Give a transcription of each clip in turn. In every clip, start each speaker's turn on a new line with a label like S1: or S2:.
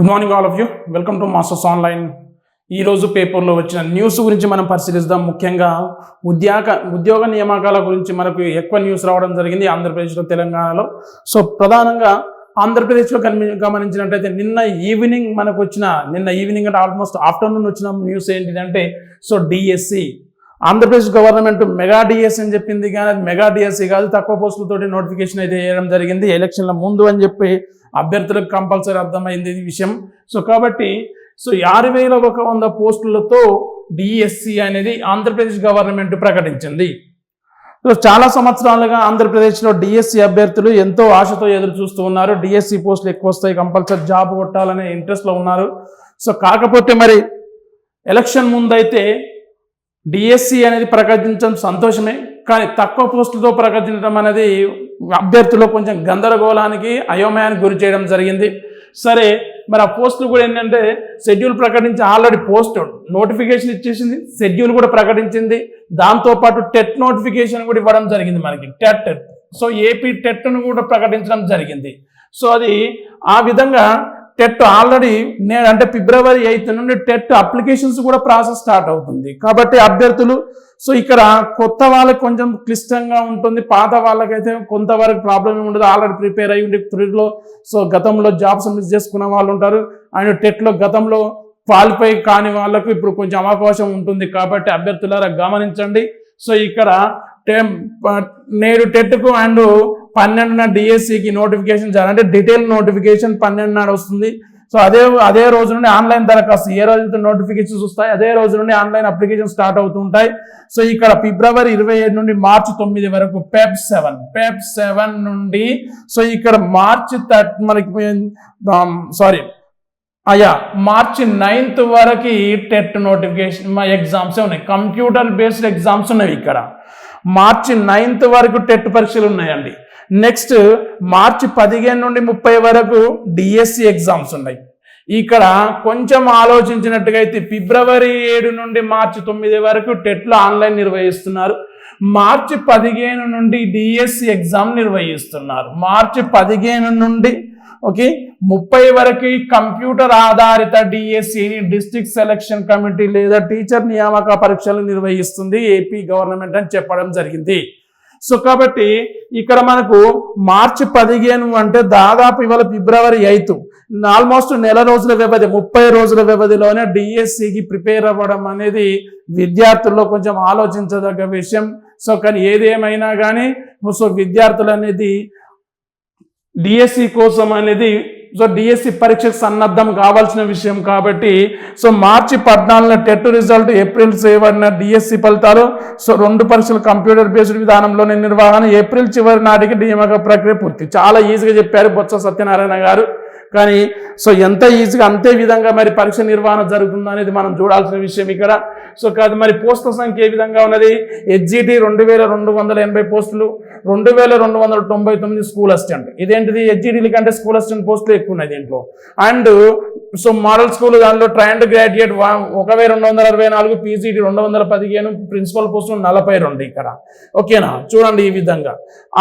S1: Good morning all of you welcome to Masters Online ఈరోజు పేపర్లో వచ్చిన న్యూస్ గురించి మనం పరిశీలిస్తాం ముఖ్యంగా ఉద్యోగ ఉద్యోగ నియామకాల గురించి మనకు ఎక్కువ న్యూస్ రావడం జరిగింది ఆంధ్రప్రదేశ్లో తెలంగాణలో. సో ప్రధానంగా ఆంధ్రప్రదేశ్లో కనిపి గమనించినట్టయితే నిన్న ఈవినింగ్ మనకు వచ్చిన నిన్న ఈవినింగ్ అంటే ఆల్మోస్ట్ ఆఫ్టర్నూన్ వచ్చిన న్యూస్ ఏంటిదంటే so DSC Andhra Pradesh government mega DS అని చెప్పింది కానీ అది మెగా డిఎస్సీ కాదు తక్కువ పోస్టులతోటి నోటిఫికేషన్ అయితే వేయడం జరిగింది. ఎలక్షన్ల ముందు అని చెప్పి అభ్యర్థులకు కంపల్సరీ అర్థమైంది ఈ విషయం. సో కాబట్టి సో ఆరు వేల ఒక వంద పోస్టులతో డిఎస్సి అనేది ఆంధ్రప్రదేశ్ గవర్నమెంట్ ప్రకటించింది. సో చాలా సంవత్సరాలుగా ఆంధ్రప్రదేశ్లో డిఎస్సి అభ్యర్థులు ఎంతో ఆశతో ఎదురు చూస్తూ ఉన్నారు. డిఎస్సి పోస్టులు ఎక్కువ వస్తాయి కంపల్సరీ జాబ్ కొట్టాలనే ఇంట్రెస్ట్లో ఉన్నారు. సో కాకపోతే మరి ఎలక్షన్ ముందైతే డిఎస్సి అనేది ప్రకటించడం సంతోషమే కానీ తక్కువ పోస్టులతో ప్రకటించడం అనేది అభ్యర్థులు కొంచెం గందరగోళానికి అయోమయానికి గురి చేయడం జరిగింది. సరే మరి ఆ పోస్టులు కూడా ఏంటంటే షెడ్యూల్ ప్రకటించి ఆల్రెడీ పోస్ట్ నోటిఫికేషన్ ఇచ్చేసింది షెడ్యూల్ కూడా ప్రకటించింది. దాంతోపాటు టెట్ నోటిఫికేషన్ కూడా ఇవ్వడం జరిగింది మనకి టెట్. సో ఏపీ టెట్ను కూడా ప్రకటించడం జరిగింది. సో అది ఆ విధంగా టెట్ ఆల్రెడీ నేను అంటే ఫిబ్రవరి ఎయిత్ నుండి టెట్ అప్లికేషన్స్ కూడా ప్రాసెస్ స్టార్ట్ అవుతుంది. కాబట్టి అభ్యర్థులు సో ఇక్కడ కొత్త వాళ్ళకి కొంచెం క్లిష్టంగా ఉంటుంది. పాత వాళ్ళకైతే కొంతవరకు ప్రాబ్లం ఉండదు. ఆల్రెడీ ప్రిపేర్ అయ్యి ఉండి త్రీలో సో గతంలో జాబ్స్ మిస్ చేసుకున్న వాళ్ళు ఉంటారు. అండ్ టెట్లో గతంలో క్వాలిఫై కాని వాళ్ళకు ఇప్పుడు కొంచెం అవకాశం ఉంటుంది. కాబట్టి అభ్యర్థులారా గమనించండి. సో ఇక్కడ టెం నేడు టెట్కు అండ్ పన్నెండున డిఎస్సికి నోటిఫికేషన్ జారీ. అంటే డీటెయిల్ నోటిఫికేషన్ పన్నెండు నాడు వస్తుంది. సో అదే అదే రోజు నుండి ఆన్లైన్ దరఖాస్తు. ఏ రోజు నోటిఫికేషన్స్ వస్తాయి అదే రోజు నుండి ఆన్లైన్ అప్లికేషన్ స్టార్ట్ అవుతుంటాయి సో ఇక్కడ ఫిబ్రవరి ఇరవై ఏడు నుండి మార్చి తొమ్మిది వరకు పెప్ సెవెన్ పెప్ సెవెన్ నుండి సో ఇక్కడ మార్చి థర్ట్ మనకి సారీ um, అయ్యా మార్చి నైన్త్ వరకు టెట్ నోటిఫికేషన్ ఎగ్జామ్స్ ఉన్నాయి. కంప్యూటర్ బేస్డ్ ఎగ్జామ్స్ ఉన్నాయి ఇక్కడ. మార్చి నైన్త్ వరకు టెట్ పరీక్షలు ఉన్నాయండి. నెక్స్ట్ మార్చి పదిహేను నుండి ముప్పై వరకు డిఎస్సి ఎగ్జామ్స్ ఉన్నాయి. ఇక్కడ కొంచెం ఆలోచించినట్టుగా అయితే ఫిబ్రవరి ఏడు నుండి మార్చి తొమ్మిది వరకు టెట్లు ఆన్లైన్ నిర్వహిస్తున్నారు. మార్చి పదిహేను నుండి డిఎస్సి ఎగ్జామ్ నిర్వహిస్తున్నారు. మార్చి పదిహేను నుండి ఓకే ముప్పై వరకు కంప్యూటర్ ఆధారిత డిఎస్సిని డిస్ట్రిక్ట్ సెలక్షన్ కమిటీ లేదా టీచర్ నియామక పరీక్షలు నిర్వహిస్తుంది. ఏపీ గవర్నమెంట్ అని చెప్పడం జరిగింది. సో కాబట్టి ఇక్కడ మనకు మార్చి పదిహేను అంటే దాదాపు ఇవాళ ఫిబ్రవరి ఐదు. ఆల్మోస్ట్ నెల రోజుల వ్యవధి ముప్పై రోజుల వ్యవధిలోనే డిఎస్సికి ప్రిపేర్ అవ్వడం అనేది విద్యార్థుల్లో కొంచెం ఆలోచించదగ్గ విషయం. సో కానీ ఏదేమైనా కానీ సో విద్యార్థులు అనేది డిఎస్సి కోసం అనేది సో డిఎస్సి పరీక్షకు సన్నద్ధం కావాల్సిన విషయం కాబట్టి సో మార్చి పద్నాలుగున టెట్ రిజల్ట్ ఏప్రిల్ చేయబడిన డిఎస్సి ఫలితాలు సో రెండు పరీక్షలు కంప్యూటర్ బేస్డ్ విధానంలోనే నిర్వహణ ఏప్రిల్ చివరి నాటికి నియామక ప్రక్రియ పూర్తి. చాలా ఈజీగా చెప్పారు బొత్స సత్యనారాయణ గారు. కానీ సో ఎంత ఈజీగా అంతే విధంగా మరి పరీక్ష నిర్వహణ జరుగుతుందనేది మనం చూడాల్సిన విషయం ఇక్కడ. సో కాదు మరి పోస్టుల సంఖ్య ఏ విధంగా ఉన్నది? హెచ్జిటి రెండు వేల రెండు వందల ఎనభై పోస్టులు రెండు వేల రెండు వందల తొంభై తొమ్మిది స్కూల్ అసిస్టెంట్ ఇదేంటిది? హెచ్జిటీల కంటే స్కూల్ అసిస్టెంట్ పోస్టులు ఎక్కువ ఉన్నాయి దీంట్లో. అండ్ సో మోడల్ స్కూల్ దానిలో ట్రైండ్ గ్రాడ్యుయేట్ ఒక వెయ్యి రెండు వందల అరవై నాలుగు పీజీటీ రెండు వందల పదిహేను ప్రిన్సిపల్ పోస్టులు నలభై రెండు ఇక్కడ. ఓకేనా చూడండి ఈ విధంగా.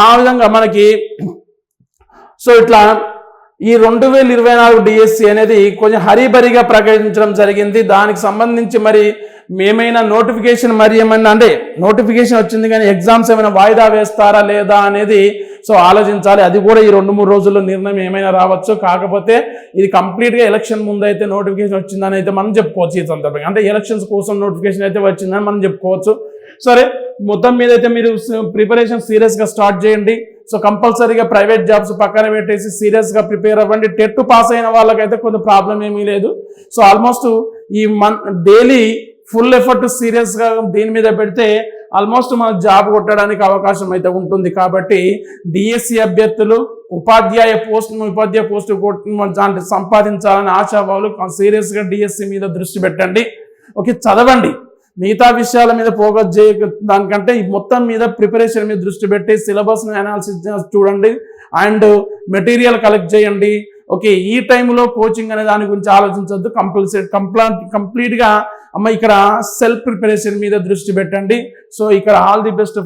S1: ఆ విధంగా మనకి సో ఇట్లా ఈ రెండు వేల ఇరవై నాలుగు డిఎస్సి అనేది కొంచెం హరిబరిగా ప్రకటించడం జరిగింది. దానికి సంబంధించి మరి ఏమైనా నోటిఫికేషన్ మరి ఏమైనా అంటే నోటిఫికేషన్ వచ్చింది కానీ ఎగ్జామ్స్ ఏమైనా వాయిదా వేస్తారా లేదా అనేది సో ఆలోచించాలి. అది కూడా ఈ రెండు మూడు రోజుల్లో నిర్ణయం ఏమైనా రావచ్చు కాకపోతే ఇది కంప్లీట్గా ఎలక్షన్ ముందు అయితే నోటిఫికేషన్ వచ్చిందని అయితే మనం చెప్పుకోవచ్చు ఈ సందర్భంగా. అంటే ఎలక్షన్స్ కోసం నోటిఫికేషన్ అయితే వచ్చిందని మనం చెప్పుకోవచ్చు. సరే మొత్తం మీద అయితే మీరు ప్రిపరేషన్ సీరియస్గా స్టార్ట్ చేయండి. సో కంపల్సరీగా ప్రైవేట్ జాబ్స్ పక్కన పెట్టేసి సీరియస్గా ప్రిపేర్ అవ్వండి. టెట్ పాస్ అయిన వాళ్ళకైతే కొంత ప్రాబ్లం ఏమీ లేదు. సో ఆల్మోస్ట్ ఈ మన్ డైలీ ఫుల్ ఎఫర్ట్ సీరియస్గా దీని మీద పెడితే ఆల్మోస్ట్ మనం జాబ్ కొట్టడానికి అవకాశం అయితే ఉంటుంది. కాబట్టి డిఎస్సి అభ్యర్థులు ఉపాధ్యాయ పోస్ట్ ఉపాధ్యాయ పోస్ట్ దాంట్లో సంపాదించాలని ఆశాభావులు సీరియస్గా డిఎస్సి మీద దృష్టి పెట్టండి. ఓకే చదవండి. మిగతా విషయాల మీద ఫోకస్ చేయ దానికంటే మొత్తం మీద ప్రిపరేషన్ మీద దృష్టి పెట్టి సిలబస్ని అనాలిసిస్ చూడండి. అండ్ మెటీరియల్ కలెక్ట్ చేయండి. ఓకే ఈ టైంలో కోచింగ్ అనే దాని గురించి ఆలోచించవద్దు కంపల్సరీ కంప్లా కంప్లీట్గా అమ్మ ఇక్కడ సెల్ఫ్ ప్రిపరేషన్ మీద దృష్టి పెట్టండి. సో ఇక్కడ all the best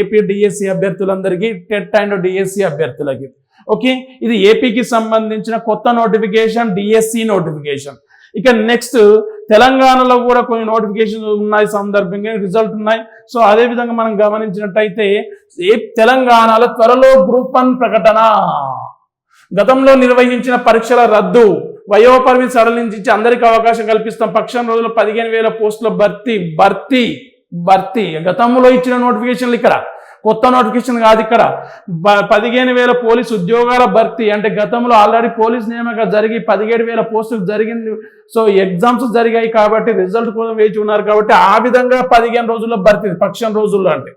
S1: AP DSC అభ్యర్థులందరికీ TET and DSC అభ్యర్థులకి. ఓకే ఇది ఏపీకి సంబంధించిన కొత్త నోటిఫికేషన్ డిఎస్సి నోటిఫికేషన్ ఇక నెక్స్ట్ తెలంగాణలో కూడా కొన్ని నోటిఫికేషన్ ఉన్నాయి సందర్భంగా రిజల్ట్ ఉన్నాయి. సో అదే విధంగా మనం గమనించినట్టయితే ఏ తెలంగాణలో త్వరలో గ్రూప్ వన్ ప్రకటన. గతంలో నిర్వహించిన పరీక్షల రద్దు. వయోపరిమితి సడలించి అందరికీ అవకాశం కల్పిస్తాం. పక్షం రోజుల్లో పదిహేను వేల పోస్టుల భర్తీ భర్తీ భర్తీ. గతంలో ఇచ్చిన నోటిఫికేషన్లు ఇక్కడ. కొత్త నోటిఫికేషన్ కాదు ఇక్కడ. పదిహేను వేల పోలీస్ ఉద్యోగాల భర్తీ. అంటే గతంలో ఆల్రెడీ పోలీస్ నియామక జరిగి పదిహేడు వేల పోస్టులు జరిగింది. సో ఎగ్జామ్స్ జరిగాయి కాబట్టి రిజల్ట్ కోసం వేచి ఉన్నారు కాబట్టి ఆ విధంగా పదిహేను రోజుల్లో భర్తీ. పక్షం రోజుల్లో అంటే.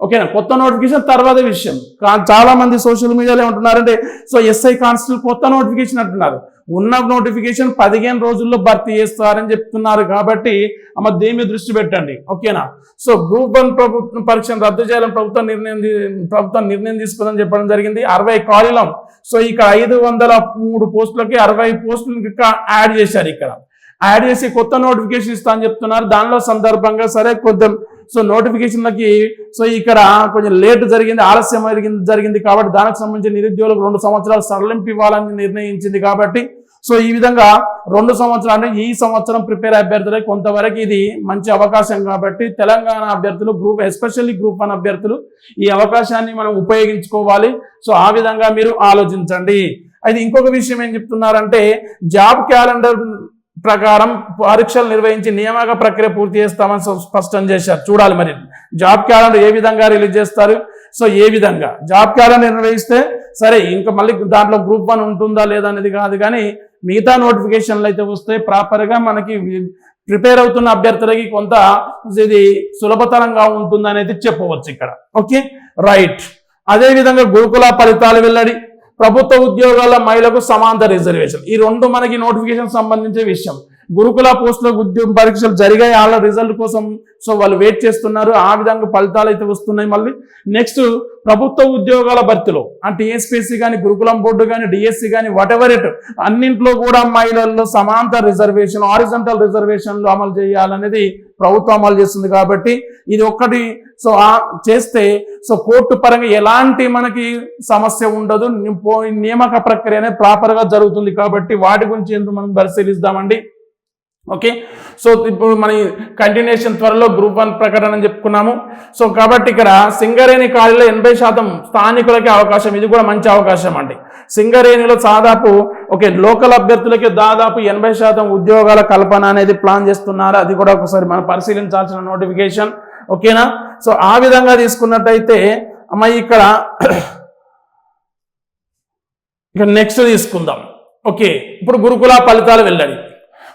S1: ఓకేనా? కొత్త నోటిఫికేషన్ తర్వాత విషయం. కానీ చాలా మంది సోషల్ మీడియాలో ఏమంటున్నారంటే సో ఎస్ఐ కానిస్టేబుల్ కొత్త నోటిఫికేషన్ అంటున్నారు. ఉన్న నోటిఫికేషన్ పదిహేను రోజుల్లో భర్తీ చేస్తారని చెప్తున్నారు కాబట్టి అమ్మ దేని మీద దృష్టి పెట్టండి. ఓకేనా సో గ్రూప్ వన్ ప్రభుత్వం పరీక్షను రద్దు చేయాలని ప్రభుత్వం నిర్ణయం ప్రభుత్వం నిర్ణయం తీసుకుందని చెప్పడం జరిగింది. అరవై ఖాళీలం సో ఇక్కడ ఐదు వందల మూడు పోస్టులకి అరవై పోస్టులు ఇంకా యాడ్ చేశారు ఇక్కడ. యాడ్ చేసి కొత్త నోటిఫికేషన్ ఇస్తా అని చెప్తున్నారు. దానిలో సందర్భంగా సరే కొంచెం సో నోటిఫికేషన్లకి సో ఇక్కడ కొంచెం లేట్ జరిగింది ఆలస్యం జరిగింది జరిగింది కాబట్టి దానికి సంబంధించిన నిరుద్యోగులకు రెండు సంవత్సరాలు సడలింపు ఇవ్వాలని నిర్ణయించింది కాబట్టి సో ఈ విధంగా రెండు సంవత్సరాలు అంటే ఈ సంవత్సరం ప్రిపేర్ అభ్యర్థులకు కొంతవరకు ఇది మంచి అవకాశం కాబట్టి తెలంగాణ అభ్యర్థులు గ్రూప్ ఎస్పెషల్లీ గ్రూప్ వన్ అభ్యర్థులు ఈ అవకాశాన్ని మనం ఉపయోగించుకోవాలి. సో ఆ విధంగా మీరు ఆలోచించండి. అయితే ఇంకొక విషయం ఏం చెప్తున్నారంటే జాబ్ క్యాలెండర్ ప్రకారం పరీక్షలు నిర్వహించి నియామక ప్రక్రియ పూర్తి చేస్తామని స్పష్టం చేశారు. చూడాలి మరి. జాబ్ క్యాలెండర్ ఏ విధంగా రిలీజ్ చేస్తారు? సో ఏ విధంగా? జాబ్ క్యాలెండర్ నిర్వహిస్తే సరే ఇంకా మళ్ళీ దాంట్లో గ్రూప్ వన్ ఉంటుందా లేదా అనేది కాదు కానీ మిగతా నోటిఫికేషన్లు అయితే వస్తే ప్రాపర్గా మనకి ప్రిపేర్ అవుతున్న అభ్యర్థులకి కొంత ఇది సులభతరంగా ఉంటుందనేది చెప్పవచ్చు ఇక్కడ. ఓకే? రైట్. అదేవిధంగా గురుకుల ఫలితాలు వెల్లడి. ప్రభుత్వ ఉద్యోగాల మహిళలకు సమాంతర రిజర్వేషన్. ఈ రెండు మనకి నోటిఫికేషన్ సంబంధించే విషయం. గురుకుల పోస్టుల ఉద్యోగ పరీక్షలు జరిగాయి. వాళ్ళ రిజల్ట్ కోసం సో వాళ్ళు వెయిట్ చేస్తున్నారు. ఆ విధంగా ఫలితాలు అయితే వస్తున్నాయి మళ్ళీ. నెక్స్ట్ ప్రభుత్వ ఉద్యోగాల భర్తీలో అంటే ఏఎస్పీసీ కానీ గురుకులం బోర్డు కానీ డిఎస్సి కానీ వాటెవర్ ఇట్ అన్నింట్లో కూడా మహిళల్లో సమాంతర రిజర్వేషన్ ఆరిజంటల్ రిజర్వేషన్లు అమలు చేయాలనేది ప్రభుత్వం అమలు చేస్తుంది కాబట్టి ఇది ఒక్కటి. సో చేస్తే సో కోర్టు పరంగా ఎలాంటి మనకి సమస్య ఉండదు. నియామక ప్రక్రియ అనేది ప్రాపర్గా జరుగుతుంది కాబట్టి వాటి గురించి ఎందుకు మనం పరిశీలిస్తామండి? ఓకే? సో ఇప్పుడు మన కంటిన్యూషన్ త్వరలో గ్రూప్ వన్ ప్రకటన అని చెప్పుకున్నాము. సో కాబట్టి ఇక్కడ సింగరేణి ఖాళీలో ఎనభై శాతం స్థానికులకి అవకాశం. ఇది కూడా మంచి అవకాశం అండి. సింగరేణిలో దాదాపు ఓకే లోకల్ అభ్యర్థులకి దాదాపు ఎనభై శాతం ఉద్యోగాల కల్పన అనేది ప్లాన్ చేస్తున్నారు. అది కూడా ఒకసారి మనం పరిశీలించాల్సిన నోటిఫికేషన్. ఓకేనా? సో ఆ విధంగా తీసుకున్నట్టయితే అమ్మ ఇక్కడ ఇక నెక్స్ట్ తీసుకుందాం. ఓకే? ఇప్పుడు గురుకుల ఫలితాలు వెళ్ళండి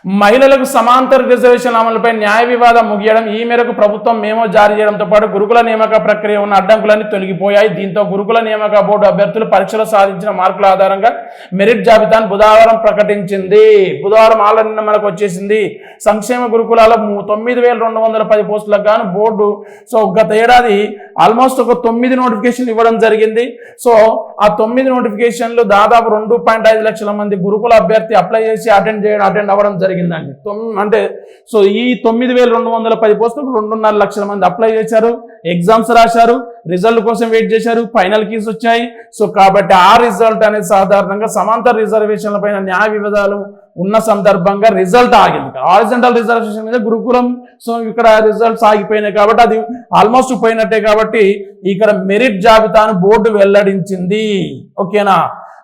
S1: మహిళలకు సమాంతర రిజర్వేషన్ అమలుపై న్యాయ వివాదం ముగియడం ఈ మేరకు ప్రభుత్వం మేమో జారీ చేయడంతో పాటు గురుకుల నియామక ప్రక్రియ ఉన్న అడ్డంకులన్నీ తొలగిపోయాయి. దీంతో గురుకుల నియామక బోర్డు అభ్యర్థులు పరీక్షలో సాధించిన మార్కుల ఆధారంగా మెరిట్ జాబితాను బుధవారం ప్రకటించింది. బుధవారం ఆల్రెడీ మనకు వచ్చేసింది. సంక్షేమ గురుకులాల తొమ్మిది వేల రెండు వందల పది పోస్టులకు గాను బోర్డు సో గత ఏడాది ఆల్మోస్ట్ ఒక తొమ్మిది నోటిఫికేషన్లు ఇవ్వడం జరిగింది. సో ఆ తొమ్మిది నోటిఫికేషన్లు దాదాపు రెండు పాయింట్ ఐదు లక్షల మంది గురుకుల అభ్యర్థి అప్లై చేసి అటెండ్ చేయడం అటెండ్ అవ్వడం జరిగిందండి. అంటే సో ఈ తొమ్మిది వేల రెండు వందల పది పోస్టులకు రెండున్నర లక్షల మంది అప్లై చేశారు ఎగ్జామ్స్ రాశారు రిజల్ట్ కోసం వెయిట్ చేశారు ఫైనల్ కీస్ వచ్చాయి. సో కాబట్టి ఆ రిజల్ట్ అనేది సాధారణంగా సమాంతర రిజర్వేషన్ల పైన న్యాయ వివాదాలు ఉన్న సందర్భంగా రిజల్ట్ ఆగింది. హారిజంటల్ రిజర్వేషన్ మీద గురుకులం సో ఇక్కడ రిజల్ట్స్ ఆగిపోయినాయి కాబట్టి అది ఆల్మోస్ట్ పోయినట్టే కాబట్టి ఇక్కడ మెరిట్ జాబితాను బోర్డు వెల్లడించింది. ఓకేనా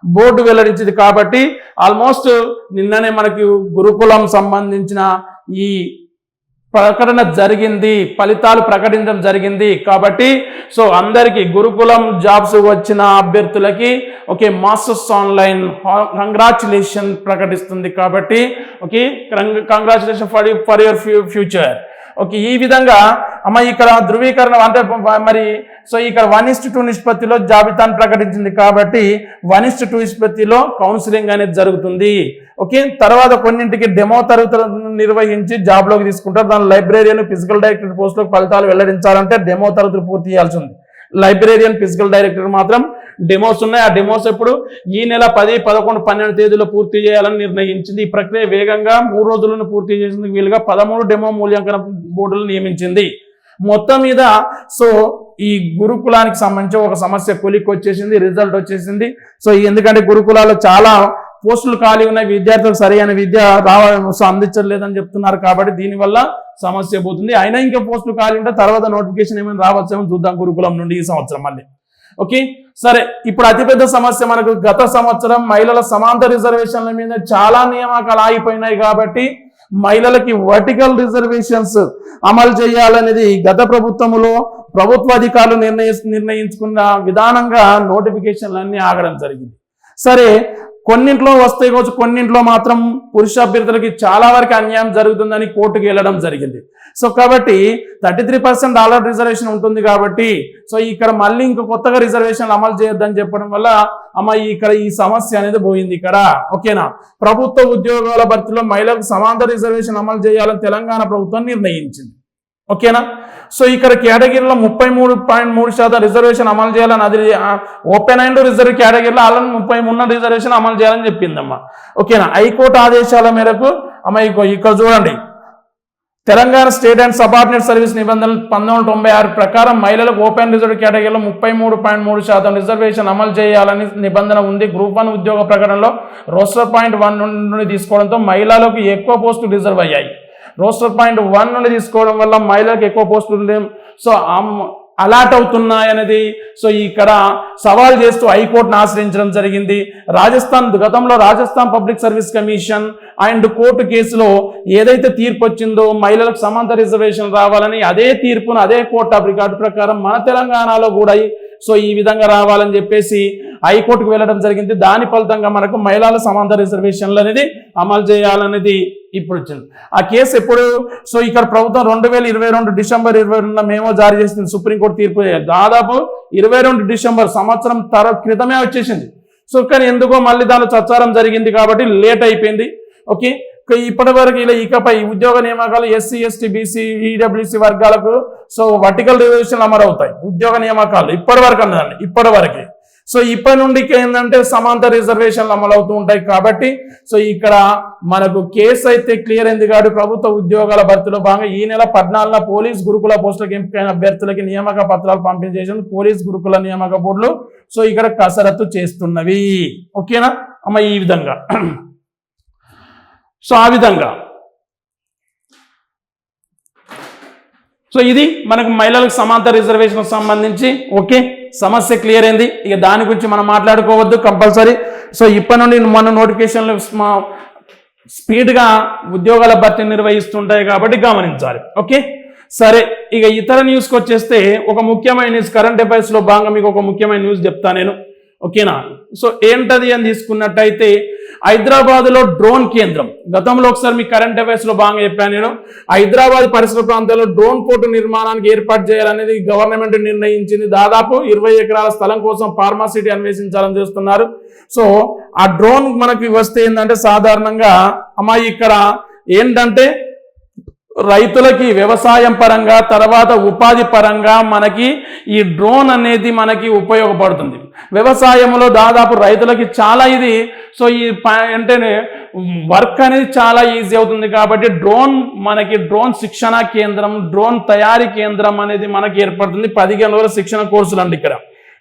S1: బోర్డు వెల్లడించింది కాబట్టి ఆల్మోస్ట్ నిన్ననే మనకి గురుకులం సంబంధించిన ఈ ప్రకటన జరిగింది ఫలితాలు ప్రకటించడం జరిగింది కాబట్టి సో అందరికీ గురుకులం జాబ్స్ వచ్చిన అభ్యర్థులకి ఓకే మాస్టర్స్ ఆన్లైన్ కంగ్రాచులేషన్ ప్రకటిస్తుంది కాబట్టి okay congratulation for for your future. Okay ఈ విధంగా అమ్మ ఇక్కడ ధృవీకరణ అంటే మరి సో ఇక్కడ వన్ ఇస్ట్ టూ నిష్పత్తిలో జాబితాను ప్రకటించింది కాబట్టి వన్ ఇస్ట్ టూ నిష్పత్తిలో కౌన్సిలింగ్ అనేది జరుగుతుంది. ఓకే తర్వాత కొన్నింటికి డెమో తరగతులను నిర్వహించి జాబ్లోకి తీసుకుంటారు. దాని లైబ్రేరియన్ ఫిజికల్ డైరెక్టర్ పోస్టులకు ఫలితాలు వెల్లడించాలంటే డెమో తరగతులు పూర్తి చేయాల్సి ఉంది. లైబ్రేరియన్ ఫిజికల్ డైరెక్టర్ మాత్రం డెమోస్ ఉన్నాయి. ఆ డెమోస్ ఎప్పుడు? ఈ నెల పది పదకొండు పన్నెండు తేదీలో పూర్తి చేయాలని నిర్ణయించింది. ఈ ప్రక్రియ వేగంగా మూడు రోజులను పూర్తి చేసేందుకు వీలుగా పదమూడు డెమో మూల్యాంకన బోర్డులు నియమించింది. మొత్తం మీద సో ఈ గురుకులానికి సంబంధించి ఒక సమస్య కొలిక్ వచ్చేసింది రిజల్ట్ వచ్చేసింది. సో ఎందుకంటే గురుకులాల్లో చాలా పోస్టులు ఖాళీ ఉన్నాయి విద్యార్థులకు సరైన విద్య రావాలని అందించలేదని చెప్తున్నారు కాబట్టి దీనివల్ల సమస్య పోతుంది. అయినా ఇంకా పోస్టులు ఖాళీ ఉంటే తర్వాత నోటిఫికేషన్ ఏమైనా రావచ్చేమో చూద్దాం గురుకులం నుండి ఈ సంవత్సరం మళ్ళీ. ఓకే? సరే ఇప్పుడు అతిపెద్ద సమస్య మనకు గత సంవత్సరం మహిళల సమాంతర రిజర్వేషన్ల మీద చాలా నియామకాలు ఆగిపోయినాయి కాబట్టి మహిళలకి వర్టికల్ రిజర్వేషన్స్ అమలు చేయాలనేది గత ప్రభుత్వములో ప్రభుత్వ అధికారులు నిర్ణయి నిర్ణయించుకున్న విధానంగా నోటిఫికేషన్లన్నీ ఆగడం జరిగింది. సరే కొన్నింట్లో వస్తే కావచ్చు కొన్నింట్లో మాత్రం పురుష అభ్యర్థులకి చాలా వరకు అన్యాయం జరుగుతుందని కోర్టుకు వెళ్ళడం జరిగింది. సో కాబట్టి thirty three percent dollar reservation ఉంటుంది కాబట్టి సో ఇక్కడ మళ్ళీ ఇంకా కొత్తగా రిజర్వేషన్ అమలు చేయొద్దని చెప్పడం వల్ల అమ్మ ఇక్కడ ఈ సమస్య అనేది పోయింది ఇక్కడ. ఓకేనా? ప్రభుత్వ ఉద్యోగాల భర్తీలో మహిళలకు సమాంతర రిజర్వేషన్ అమలు చేయాలని తెలంగాణ ప్రభుత్వం నిర్ణయించింది. ఓకేనా? సో ఇక్కడ కేటగిరీలో ముప్పై మూడు పాయింట్ మూడు శాతం రిజర్వేషన్ అమలు చేయాలని అది ఓపెన్ అండ్ రిజర్వ్ కేటగిరీలో అలానే ముప్పై మూడు రిజర్వేషన్ అమలు చేయాలని చెప్పిందమ్మా. ఓకేనా? హైకోర్టు ఆదేశాల మేరకు అమ్మ ఇక్కడ చూడండి. Telangana state and subordinate service నిబంధనలు పంతొమ్మిది తొంభై ఆరు ప్రకారం మహిళలకు ఓపెన్ రిజర్వ్ కేటగిరీలో ముప్పై మూడు పాయింట్ మూడు శాతం రిజర్వేషన్ అమలు చేయాలని నిబంధన ఉంది. గ్రూప్ వన్ ఉద్యోగ ప్రకటనలో రోస్టర్ పాయింట్ వన్ నుండి తీసుకోవడంతో మహిళలకు ఎక్కువ పోస్టులు రిజర్వ్ అయ్యాయి. రోస్టర్ పాయింట్ వన్ నుండి తీసుకోవడం వల్ల మహిళలకు ఎక్కువ పోస్టులు లేం. సో um, అలాట్ అవుతున్నాయనేది సో ఇక్కడ సవాల్ చేస్తూ హైకోర్టును ఆశ్రయించడం జరిగింది. రాజస్థాన్ గతంలో Rajasthan public service commission and court కేసులో ఏదైతే తీర్పు వచ్చిందో మహిళలకు సమాంత రిజర్వేషన్ రావాలని అదే తీర్పును అదే కోర్టు ఆఫ్ రికార్డు ప్రకారం మన తెలంగాణలో కూడా సో ఈ విధంగా రావాలని చెప్పేసి హైకోర్టుకు వెళ్ళడం జరిగింది. దాని ఫలితంగా మనకు మహిళల సమాంత రిజర్వేషన్లు అనేది అమలు చేయాలనేది ఇప్పుడు వచ్చింది. ఆ కేసు ఎప్పుడు? సో ఇక్కడ ప్రభుత్వం రెండు వేల ఇరవై రెండు డిసెంబర్ ఇరవై రెండున మేమో జారీ చేసింది సుప్రీంకోర్టు తీర్పు. దాదాపు ఇరవై రెండు డిసెంబర్ సంవత్సరం తర క్రితమే వచ్చేసింది. సో కానీ ఎందుకో మళ్ళీ దానిలో చచ్చారం జరిగింది కాబట్టి లేట్ అయిపోయింది. ఓకే? ఇప్పటి వరకు ఇలా ఇకపై ఉద్యోగ నియామకాలు ఎస్సీ ఎస్టీ బీసీ ఈడబ్ల్యూసీ వర్గాలకు సో వర్టికల్ రిజర్వేషన్లు అమరవుతాయి ఉద్యోగ నియామకాలు ఇప్పటి వరకు అన్నదండి ఇప్పటి వరకే సో ఇప్పటి నుండి ఏంటంటే సమాంతర రిజర్వేషన్లు అమలవుతూ ఉంటాయి కాబట్టి సో ఇక్కడ మనకు కేసు అయితే క్లియర్ అయింది కాబట్టి ప్రభుత్వ ఉద్యోగాల భర్తీలో భాగంగా ఈ నెల పద్నాలుగున పోలీస్ గురుకుల పోస్టులకు ఎంపికైన అభ్యర్థులకి నియామక పత్రాలు పంపిణీ పోలీస్ గురుకుల నియామక బోర్డులు. సో ఇక్కడ కసరత్తు చేస్తున్నవి. ఓకేనా? అమ్మ ఈ విధంగా. సో ఆ విధంగా. సో ఇది మనకు మహిళలకు సమాంతర రిజర్వేషన్ సంబంధించి. ఓకే? సమస్య క్లియర్ అయింది. ఇక దాని గురించి మనం మాట్లాడుకోవద్దు కంపల్సరీ. సో ఇప్పటి నుండి మన నోటిఫికేషన్లు స్పీడ్గా ఉద్యోగాల భర్తీ నిర్వహిస్తుంటాయి కాబట్టి గమనించాలి. ఓకే? సరే ఇక ఇతర న్యూస్కి వచ్చేస్తే ఒక ముఖ్యమైన న్యూస్ కరెంట్ అఫైర్స్లో భాగంగా మీకు ఒక ముఖ్యమైన న్యూస్ చెప్తా నేను. ఓకేనా? సో ఏంటది అని తీసుకున్నట్టయితే హైదరాబాద్లో డ్రోన్ కేంద్రం. గతంలో ఒకసారి మీ కరెంట్ అఫైర్స్లో బాగా చెప్పాను నేను. హైదరాబాద్ పరిసర ప్రాంతాల్లో డ్రోన్ పోర్టు నిర్మాణానికి ఏర్పాటు చేయాలనేది గవర్నమెంట్ నిర్ణయించింది. దాదాపు ఇరవై ఎకరాల స్థలం కోసం ఫార్మాసిటీ అన్వేషించాలని చేస్తున్నారు. సో ఆ డ్రోన్ మనకి వస్తే ఏంటంటే సాధారణంగా అమ్మాయి ఇక్కడ ఏంటంటే రైతులకి వ్యవసాయం పరంగా తర్వాత ఉపాధి పరంగా మనకి ఈ డ్రోన్ అనేది మనకి ఉపయోగపడుతుంది. వ్యవసాయంలో దాదాపు రైతులకి చాలా ఇది సో ఈ ప- అంటేనే వర్క్ అనేది చాలా ఈజీ అవుతుంది కాబట్టి డ్రోన్ మనకి డ్రోన్ శిక్షణ కేంద్రం డ్రోన్ తయారీ కేంద్రం అనేది మనకి ఏర్పడుతుంది. పదిహేను రోజుల శిక్షణ కోర్సులు అండి ఇక్కడ.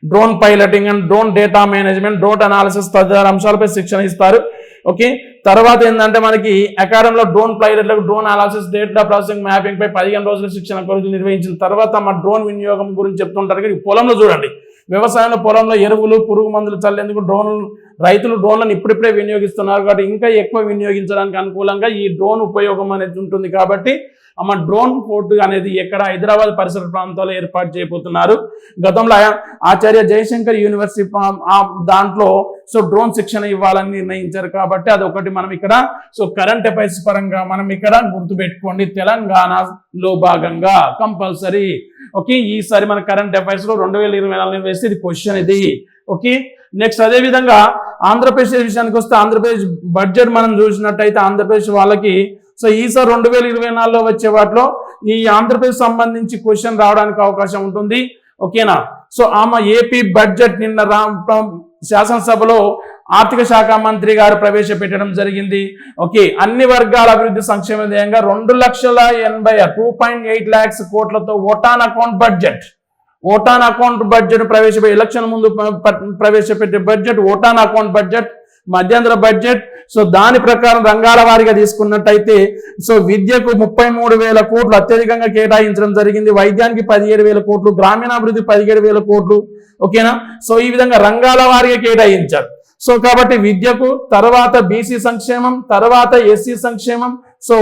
S1: Drone piloting and drone data management drone analysis తదితర అంశాలపై శిక్షణ ఇస్తారు. ఓకే తర్వాత ఏంటంటే మనకి అకారంలో drone పైలట్లకు drone analysis data processing mapping పై పదిహేను రోజుల శిక్షణ కోర్సులు నిర్వహించిన తర్వాత మా డ్రోన్ వినియోగం గురించి చెప్తుంటారు. కానీ పొలంలో చూడండి. వ్యవసాయంలో పొలంలో ఎరువులు పురుగు మందులు చల్లేందుకు డ్రోన్లు రైతులు డ్రోన్లను ఇప్పుడిప్పుడే వినియోగిస్తున్నారు. కాబట్టి ఇంకా ఎక్కువ వినియోగించడానికి అనుకూలంగా ఈ డ్రోన్ ఉపయోగం అనేది ఉంటుంది కాబట్టి అమ్మ డ్రోన్ పోర్టు అనేది ఎక్కడ హైదరాబాద్ పరిసర ప్రాంతాల్లో ఏర్పాటు చేయబోతున్నారు. గతంలో ఆచార్య జయశంకర్ యూనివర్సిటీ దాంట్లో సో డ్రోన్ శిక్షణ ఇవ్వాలని నిర్ణయించారు కాబట్టి అది ఒకటి మనం ఇక్కడ సో కరెంట్ అఫైర్స్ పరంగా మనం ఇక్కడ గుర్తుపెట్టుకోండి. తెలంగాణలో భాగంగా కంపల్సరీ. ఓకే ఈసారి మన కరెంట్ అఫైర్స్లో రెండు వేల ఇరవై నాలుగు వేస్తే ఇది క్వశ్చన్ ఇది. ఓకే నెక్స్ట్ అదే విధంగా ఆంధ్రప్రదేశ్ విషయానికి వస్తే ఆంధ్రప్రదేశ్ బడ్జెట్ మనం చూసినట్టయితే ఆంధ్రప్రదేశ్ వాళ్ళకి సో ఈసారి రెండు వేల ఇరవై నాలుగులో వచ్చే వాటిలో ఈ ఆంధ్రప్రదేశ్ సంబంధించి క్వశ్చన్ రావడానికి అవకాశం ఉంటుంది. ఓకేనా? సో ఆమె ఏపీ బడ్జెట్ నిన్న రా- శాసనసభలో ఆర్థిక శాఖ మంత్రి గారు ప్రవేశపెట్టడం జరిగింది. ఓకే అన్ని వర్గాల అభివృద్ధి సంక్షేమ ధ్యేయంగా రెండు లక్షల ఎనభై టూ పాయింట్ ఎయిట్ ల్యాక్స్ కోట్లతో vote on account budget. Vote on account budget ప్రవేశపెట్టి ఎలక్షన్ ముందు ప్రవేశపెట్టే budget vote on account budget మధ్యంతర బడ్జెట్ సో దాని ప్రకారం రంగాల వారీగా తీసుకున్నట్టయితే సో విద్యకు ముప్పై మూడు వేల కోట్లు అత్యధికంగా కేటాయించడం జరిగింది. వైద్యానికి పదిహేడు వేల కోట్లు గ్రామీణాభివృద్ధి పదిహేడు వేల కోట్లు. ఓకేనా? సో ఈ విధంగా రంగాల వారీగా కేటాయించారు. సో కాబట్టి విద్యకు తర్వాత బీసీ సంక్షేమం తర్వాత ఎస్సీ సంక్షేమం. సో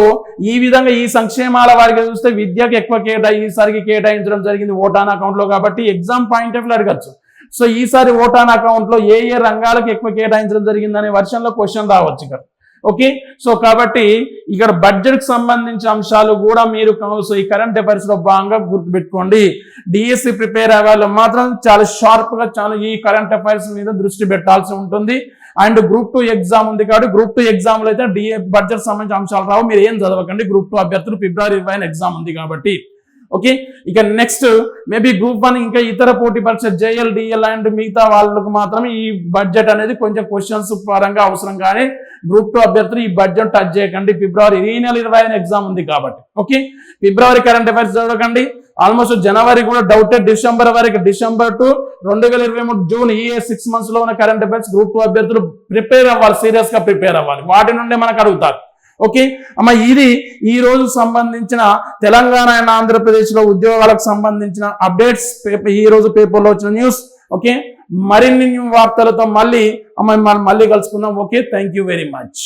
S1: ఈ విధంగా ఈ సంక్షేమాల వారికి చూస్తే విద్యకు ఎక్కువ కేటాయి ఈసారికి కేటాయించడం జరిగింది ఓటాన్ అకౌంట్లో కాబట్టి ఎగ్జామ్ పాయింట్ ఆఫ్ అడగచ్చు. సో ఈసారి ఓటాన్ అకౌంట్లో ఏ ఏ రంగాలకు ఎక్కువ కేటాయించడం జరిగిందనే వర్షంలో క్వశ్చన్ రావచ్చు ఇక్కడ. ఓకే? సో కాబట్టి ఇక్కడ బడ్జెట్కి సంబంధించిన అంశాలు కూడా మీరు సో ఈ కరెంట్ అఫైర్స్లో భాగంగా గుర్తుపెట్టుకోండి. డిఎస్సి ప్రిపేర్ అయ్యే వాళ్ళు మాత్రం చాలా షార్ప్గా చాలా ఈ కరెంట్ అఫైర్స్ మీద దృష్టి పెట్టాల్సి ఉంటుంది. అండ్ గ్రూప్ టూ ఎగ్జామ్ ఉంది కాబట్టి గ్రూప్ టూ ఎగ్జామ్లో అయితే డిఏ బడ్జెట్ సంబంధించిన అంశాలు రావు. మీరు ఏం చదవకండి. గ్రూప్ టూ అభ్యర్థులు ఫిబ్రవరి ఇరవై ఎగ్జామ్ ఉంది కాబట్టి. ఓకే? ఇక నెక్స్ట్ మేబీ గ్రూప్ వన్ ఇంకా ఇతర పోటీ పరీక్ష జేఎల్ డిఎల్ అండ్ మిగతా వాళ్ళకు మాత్రమే ఈ బడ్జెట్ అనేది కొంచెం క్వశ్చన్స్ పరంగా అవసరం కానీ గ్రూప్ టూ అభ్యర్థులు ఈ బడ్జెట్ టచ్ చేయకండి. ఫిబ్రవరి ఈ నెల ఇరవై ఎగ్జామ్ ఉంది కాబట్టి. ఓకే? ఫిబ్రవరి కరెంట్ అఫైర్స్ చదవకండి ఆల్మోస్ట్ జనవరి కూడా డౌట్ డిసెంబర్ వరకు. డిసెంబర్ టు రెండు వేల ఇరవై మూడు జూన్ ఈ సిక్స్ మంత్స్లో ఉన్న కరెంట్ అఫైర్స్ గ్రూప్ టూ అభ్యర్థులు ప్రిపేర్ అవ్వాలి సీరియస్గా ప్రిపేర్ అవ్వాలి. వాటి నుండి మనకు అడుగుతారు. ఓకే? అమ్మ ఇది ఈ రోజు సంబంధించిన తెలంగాణ అండ్ ఆంధ్రప్రదేశ్లో ఉద్యోగాలకు సంబంధించిన అప్డేట్స్ పేపర్ ఈ రోజు పేపర్లో వచ్చిన న్యూస్ ఓకే? మరిన్ని వార్తలతో మళ్ళీ అమ్మాయి మనం మళ్ళీ కలుసుకుందాం. Okay? Thank you very much.